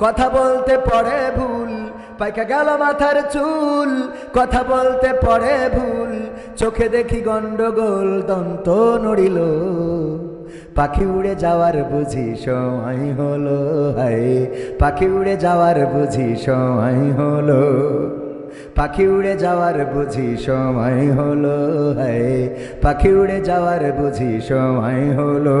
কথা বলতে পড়ে ভুল, পাইকা গেল মাথার চুল। কথা বলতে পড়ে ভুল, চোখে দেখি গন্ডগোল দন্ত নড়িল। পাখি উড়ে যাওয়ার বুঝি সময় হলো, হায়। পাখি উড়ে যাওয়ার বুঝি সময় হলো, পাখি উড়ে যাওয়ার বুঝি সময় হলো, হায়। পাখি উড়ে যাওয়ার বুঝি সময় হলো।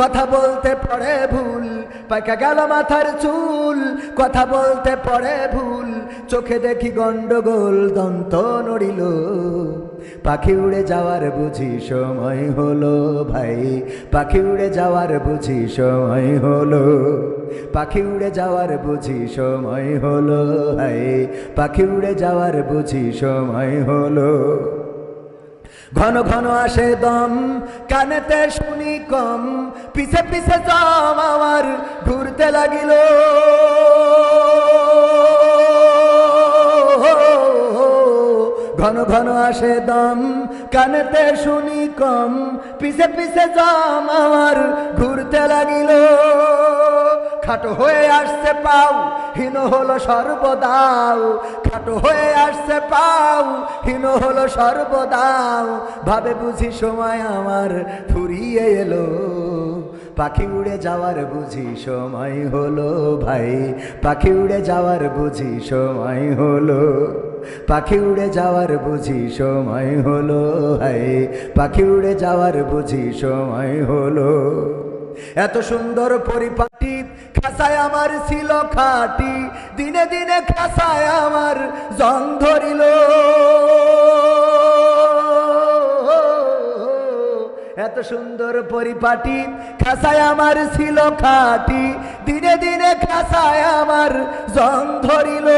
কথা বলতে পড়ে ভুল, পাইকা গেল মাথার চুল। কথা বলতে পড়ে ভুল, চোখে দেখি গন্ডগোল দন্ত নড়িল। পাখি উড়ে যাওয়ার বুঝি সময় হলো ভাই, পাখি উড়ে যাওয়ার বুঝি সময় হলো। পাখি উড়ে যাওয়ার বুঝি সময় হলো ভাই, পাখি উড়ে যাওয়ার বুঝি সময় হলো। ঘন ঘন আসে দম, কানেতে শুনি কম, পিছে পিছে জম আমার ঘুরতে লাগিল। ঘন ঘন আসে দম, কানেতে শুনি কম, পিছে পিছে জম আমার ঘুরতে লাগিল। খাটো হয়ে আসছে পাও, হীন হলো সর্বদাও। খাটো হয়ে আসছে পাও, হীন হলো সর্বদাও। ভাবে বুঝি সময় আমার ফুরিয়ে এলো। পাখি উড়ে যাওয়ার বুঝি সময় হলো ভাই। পাখি উড়ে যাওয়ার বুঝি সময় হলো। পাখি উড়ে যাওয়ার বুঝি সময় হলো ভাই। পাখি উড়ে যাওয়ার বুঝি সময় হলো। এত সুন্দর পরিপাটি খাসায় আমার ছিল খাটি, দিনে দিনে খাসায় আমার জং ধরিল। এত সুন্দর পরিপাটি, খাসায় আমার ছিল খাটি, দিনে দিনে খাসায় আমার জং ধরিল।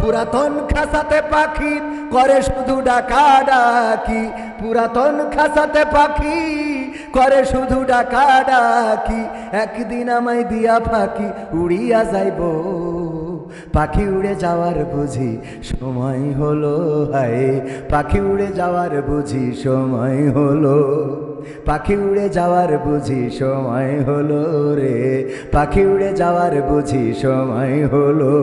পুরাতন খাসাতে পাখি করে শুধু ডাকা ডাকি, পুরাতন খাসাতে পাখি করে শুধু ডাকা ডাকি, একদিন আমায় দিয়া ফাঁকি উড়িয়া যাইব। পাখি উড়ে যাওয়ার বুঝি সময় হলো, হায়। পাখি উড়ে যাওয়ার বুঝি সময় হলো, পাখি উড়ে যাওয়ার বুঝি সময় হলো রে। পাখি উড়ে যাওয়ার বুঝি সময় হলো,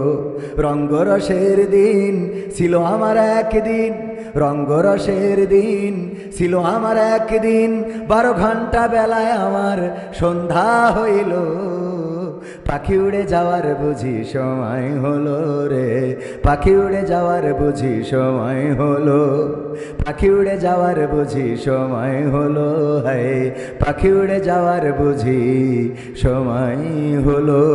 রঙ্গরসের দিন ছিল আমার একদিন। রঙ্গরসের দিন ছিল আমার একদিন। বারো ঘণ্টা বেলায় আমার সন্ধ্যা হইল। পাখি উড়ে যাওয়ার বুঝি সময় হলো রে। পাখি উড়ে যাওয়ার বুঝি সময় হলো। পাখি উড়ে যাওয়ার বুঝি সময় হলো হায়। পাখি উড়ে যাওয়ার বুঝি সময় হলো।